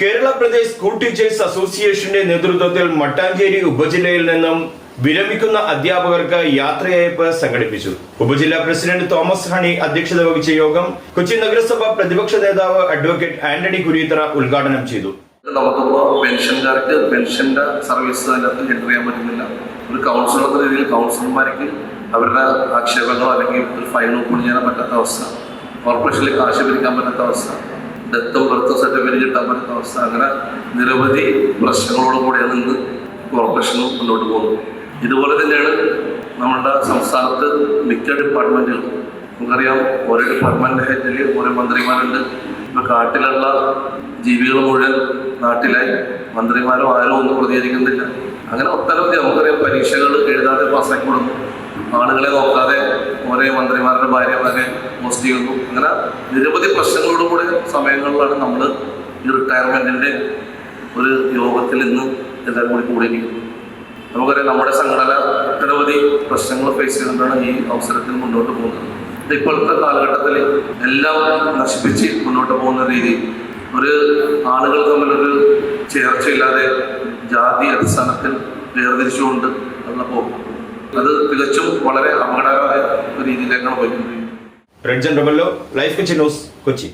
Kerala Pradesh school teachers അസോസിയേഷന്റെ നേതൃത്വത്തിൽ മട്ടാഞ്ചേരി ഉപജില്ലയിൽ നിന്നും വിരമിക്കുന്ന അധ്യാപകർക്ക് യാത്രയയപ്പ് സംഘടിപ്പിച്ചു. ഉപജില്ലാ പ്രസിഡന്റ് തോമസ് ഹണി അധ്യക്ഷത വഹിച്ച യോഗം കൊച്ചി നഗരസഭ പ്രതിപക്ഷ നേതാവ് അഡ്വക്കേറ്റ് ആന്റണി കുരീത്തറ ഉദ്ഘാടനം ചെയ്തു. നമുക്കിപ്പോ പെൻഷൻകാർക്ക് പെൻഷന്റെ സർവീസ് അതിനകത്ത് എന്റർ ചെയ്യാൻ പറ്റുന്നില്ല. ഒരു കൗൺസിലർ എന്ന രീതിയിൽ കൗൺസിലർമാർക്ക് അവരുടെ ആക്ഷേപങ്ങളോ അല്ലെങ്കിൽ ഒരു ഫയൽ ചെയ്യാൻ പറ്റാത്ത അവസ്ഥ. കോർപ്പറേഷനിലേക്ക് കാശ് പിരിക്കാൻ പറ്റാത്ത അവസ്ഥ. ഡെത്തും ബർത്തും സർട്ടിഫിക്കറ്റ് കിട്ടാൻ പറ്റുന്ന അവസ്ഥ. അങ്ങനെ നിരവധി പ്രശ്നങ്ങളോട് കൂടിയാണ് ഇന്ന് കോർപ്പറേഷനും മുന്നോട്ട് പോകുന്നത്. ഇതുപോലെ തന്നെയാണ് നമ്മുടെ സംസ്ഥാനത്ത് മിക്ക ഡിപ്പാർട്ട്മെന്റുകളും നമുക്കറിയാം ഓരോ ഡിപ്പാർട്ട്മെന്റ് ഹെഡിൽ ഓരോ മന്ത്രിമാരുണ്ട്. ഇപ്പോൾ കാട്ടിലുള്ള ജീവികൾ മുഴുവൻ നാട്ടിലെ മന്ത്രിമാരും ആരും ഒന്നും പ്രതികരിക്കുന്നില്ല. അങ്ങനെ ഒട്ടനവധി നമുക്കറിയാം പരീക്ഷകൾ എഴുതാതെ പാസ്സാക്കി കൊടുക്കും ആളുകളെ നോക്കാതെ ഓരോ മന്ത്രിമാരുടെ ഭാര്യമാരെ മോസ്റ്റ് ചെയ്യുന്നു അങ്ങനെ നിരവധി പ്രശ്നങ്ങളോടും കൂടെ സമയങ്ങളിലാണ് നമ്മൾ ഈ റിട്ടയർമെന്റിന്റെ ഒരു യോഗത്തിൽ ഇന്ന് എല്ലാവരും കൂടി കൂടിയിരിക്കുന്നത്. നമുക്കറിയാം നമ്മുടെ സംഘടന ഒട്ടനവധി പ്രശ്നങ്ങൾ ഫേസ് ചെയ്തുകൊണ്ടാണ് ഈ അവസരത്തിൽ മുന്നോട്ട് പോകുന്നത്. ഇപ്പോഴത്തെ കാലഘട്ടത്തിൽ എല്ലാം നശിപ്പിച്ച് മുന്നോട്ട് പോകുന്ന രീതി. ഒരു ആളുകൾ തമ്മിലൊരു ചേർച്ചയില്ലാതെ ജാതി അടിസ്ഥാനത്തിൽ വേർതിരിച്ചുകൊണ്ട് ഉള്ള അത് തികച്ചും വളരെ അപകടകരമായ ഒരു രീതിയിലേക്കാണ് ఫ్రెండ్స్ అండ్ റബല്ലോ ലൈഫ് కొచ్చి ന്യൂസ് കൊച്ചി.